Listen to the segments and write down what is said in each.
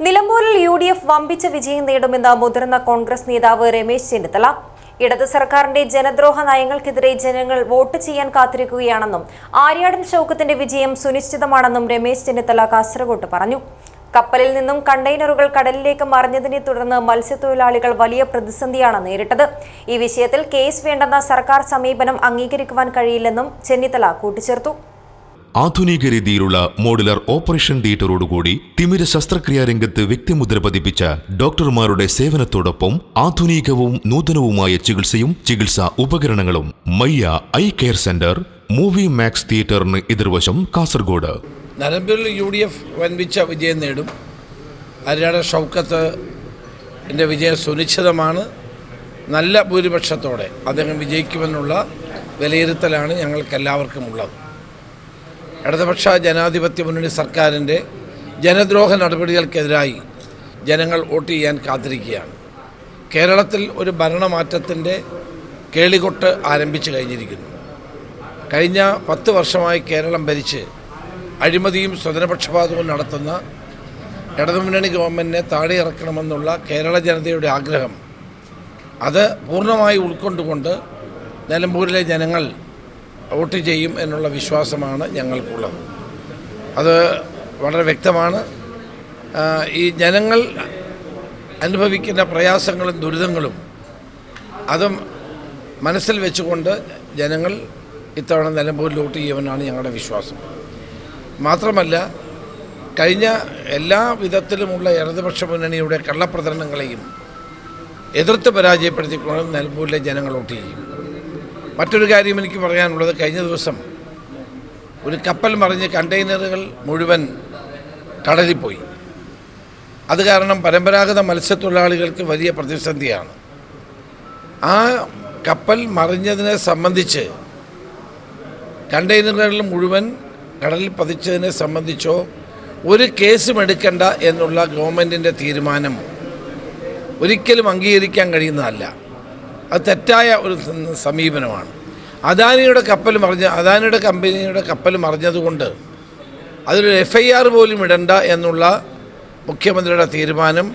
നിലമ്പൂരിൽ U D F വമ്പിച്ച വിജയം നേടുമെന്ന് മുതിർന്ന കോൺഗ്രസ് നേതാവ് രമേശ് ചെന്നിത്തല. ഇടത് സർക്കാരിന്റെ ജനദ്രോഹ നയങ്ങൾക്കെതിരെ ജനങ്ങൾ വോട്ട് ചെയ്യാൻ കാത്തിരിക്കുകയാണെന്നും ആര്യാടൻ ചൌക്കത്തിന്റെ വിജയം സുനിശ്ചിതമാണെന്നും രമേശ് ചെന്നിത്തല കാസർഗോട്ട് പറഞ്ഞു. കപ്പലിൽ നിന്നും കണ്ടെയ്നറുകൾ കടലിലേക്ക് മറിഞ്ഞതിനെ തുടർന്ന് മത്സ്യത്തൊഴിലാളികൾ വലിയ പ്രതിസന്ധിയാണ് നേരിട്ടത്. ഈ വിഷയത്തിൽ കേസ് വേണ്ടെന്ന സർക്കാർ സമീപനം അംഗീകരിക്കുവാൻ കഴിയില്ലെന്നും ചെന്നിത്തല കൂട്ടിച്ചേർത്തു. ആധുനിക രീതിയിലുള്ള മോഡുലർ ഓപ്പറേഷൻ തിയേറ്ററോടുകൂടി തിമിര ശസ്ത്രക്രിയാ രംഗത്ത് വ്യക്തിമുദ്ര പതിപ്പിച്ച ഡോക്ടർമാരുടെ സേവനത്തോടൊപ്പം ആധുനികവും നൂതനവുമായ ചികിത്സയും ചികിത്സാ ഉപകരണങ്ങളും Mayya eye care centre movie max തിയേറ്ററിന് എതിർവശം കാസർഗോഡ്. നരമ്പിൽ യു ഡി എഫ് വൻപിച്ച വിജയം നേടും. അരിയാട ഷൗക്കത്ത് എന്റെ വിജയം സുനിശ്ചിതമാണ്. നല്ല ഭൂരിപക്ഷത്തോടെ അദ്ദേഹം വിജയിക്കുമെന്നുള്ള വിലയിരുത്തലാണ് ഞങ്ങൾക്കെല്ലാവർക്കും ഉള്ളത് ഇടതുപക്ഷ ജനാധിപത്യ മുന്നണി സർക്കാരിന്റെ ജനദ്രോഹ നടപടികൾക്കെതിരായി ജനങ്ങൾ വോട്ട് ചെയ്യാൻ കാത്തിരിക്കുകയാണ്. കേരളത്തിൽ ഒരു ഭരണമാറ്റത്തിന്റെ കേളികൊട്ട് ആരംഭിച്ചു കഴിഞ്ഞിരിക്കുന്നു. കഴിഞ്ഞ പത്ത് വർഷമായി കേരളം ഭരിച്ച് അഴിമതിയും സ്വതന്ത്രപക്ഷപാതവും നടത്തുന്ന ഇടതുമുന്നണി ഗവൺമെന്റിനെ താഴെ ഇറക്കണമെന്നുള്ള കേരള ജനതയുടെ ആഗ്രഹം അത് പൂർണമായി ഉൾക്കൊണ്ടുകൊണ്ട് നിലമ്പൂരിലെ ജനങ്ങൾ വോട്ട് ചെയ്യും എന്നുള്ള വിശ്വാസമാണ് ഞങ്ങൾക്കുള്ളത്. അത് വളരെ വ്യക്തമാണ്. ഈ ജനങ്ങൾ അനുഭവിക്കുന്ന പ്രയാസങ്ങളും ദുരിതങ്ങളും അതും മനസ്സിൽ വെച്ചുകൊണ്ട് ജനങ്ങൾ ഇത്തവണ നിലമ്പൂരിൽ വോട്ട് ചെയ്യുമെന്നാണ് ഞങ്ങളുടെ വിശ്വാസം. മാത്രമല്ല കഴിഞ്ഞ എല്ലാ വിധത്തിലുമുള്ള ഇടതുപക്ഷ മുന്നണിയുടെ കള്ളപ്രചരണങ്ങളെയും എതിർത്ത് പരാജയപ്പെടുത്തിക്കൊണ്ട് നിലമ്പൂരിലെ ജനങ്ങൾ വോട്ട് ചെയ്യും. മറ്റൊരു കാര്യം എനിക്ക് പറയാനുള്ളത് കഴിഞ്ഞ ദിവസം ഒരു കപ്പൽ മറിഞ്ഞ് കണ്ടെയ്നറുകൾ മുഴുവൻ കടലിൽ പോയി അത് കാരണം പരമ്പരാഗത മത്സ്യത്തൊഴിലാളികൾക്ക് വലിയ പ്രതിസന്ധിയാണ്. ആ കപ്പൽ മറിഞ്ഞതിനെ സംബന്ധിച്ച് കണ്ടെയ്നറുകൾ മുഴുവൻ കടലിൽ പതിച്ചതിനെ സംബന്ധിച്ചോ ഒരു കേസും എടുക്കണ്ട എന്നുള്ള ഗവൺമെന്റിന്റെ തീരുമാനം ഒരിക്കലും അംഗീകരിക്കാൻ കഴിയുന്നതല്ല. അത് തെറ്റായ ഒരു സമീപനമാണ്. അദാനിയുടെ കപ്പൽ മറിഞ്ഞ അദാനിയുടെ കമ്പനിയുടെ കപ്പൽ മറിഞ്ഞതുകൊണ്ട് അതിലൊരു എഫ് ഐ ആർ പോലും ഇടണ്ട എന്നുള്ള മുഖ്യമന്ത്രിയുടെ തീരുമാനം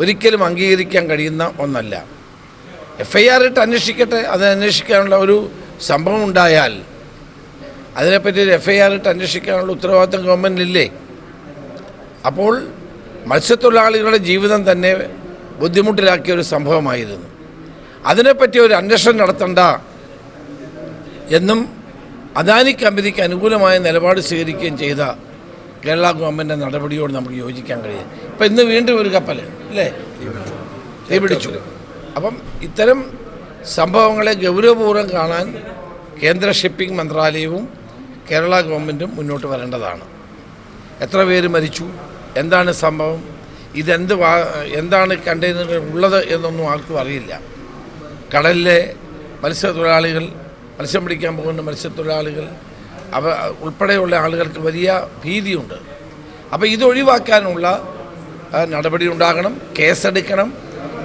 ഒരിക്കലും അംഗീകരിക്കാൻ കഴിയുന്ന ഒന്നല്ല. എഫ് ഐ ആർ ഇട്ട് അന്വേഷിക്കട്ടെ അത് അന്വേഷിക്കാനുള്ള ഒരു സംഭവം ഉണ്ടായാൽ അതിനെപ്പറ്റി ഒരു എഫ് ഐ ആർ ഇട്ട് അന്വേഷിക്കാനുള്ള ഉത്തരവാദിത്തം ഗവൺമെന്റിലില്ലേ അപ്പോൾ മത്സ്യത്തൊഴിലാളികളുടെ ജീവിതം തന്നെ ബുദ്ധിമുട്ടിലാക്കിയ ഒരു സംഭവമായിരുന്നു. അതിനെപ്പറ്റി ഒരു അന്വേഷണം നടത്തണ്ട എന്നും അദാനി കമ്പനിക്ക് അനുകൂലമായ നിലപാട് സ്വീകരിക്കുകയും ചെയ്ത കേരള ഗവൺമെന്റ് നടപടിയോട് നമുക്ക് യോജിക്കാൻ കഴിയും. ഇപ്പം ഇന്ന് വീണ്ടും ഒരു കപ്പൽ അല്ലേ? തീ പിടിച്ചു അപ്പം ഇത്തരം സംഭവങ്ങളെ ഗൗരവപൂർവം കാണാൻ കേന്ദ്ര ഷിപ്പിംഗ് മന്ത്രാലയവും കേരള ഗവൺമെന്റും മുന്നോട്ട് വരേണ്ടതാണ്. എത്ര പേര് മരിച്ചു? എന്താണ് സംഭവം? ഇതെന്ത് എന്താണ് കണ്ടെയ്നറുകൾ ഉള്ളത് എന്നൊന്നും ആർക്കും അറിയില്ല. കടലിലെ മത്സ്യത്തൊഴിലാളികൾ മത്സ്യം പിടിക്കാൻ പോകുന്ന മത്സ്യത്തൊഴിലാളികൾ അവ ഉൾപ്പെടെയുള്ള ആളുകൾക്ക് വലിയ ഭീതിയുണ്ട്. അപ്പോൾ ഇതൊഴിവാക്കാനുള്ള നടപടി ഉണ്ടാകണം കേസെടുക്കണം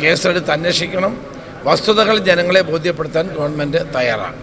കേസെടുത്ത് അന്വേഷിക്കണം. വസ്തുതകൾ ജനങ്ങളെ ബോധ്യപ്പെടുത്താൻ ഗവൺമെന്റ് തയ്യാറാണ്.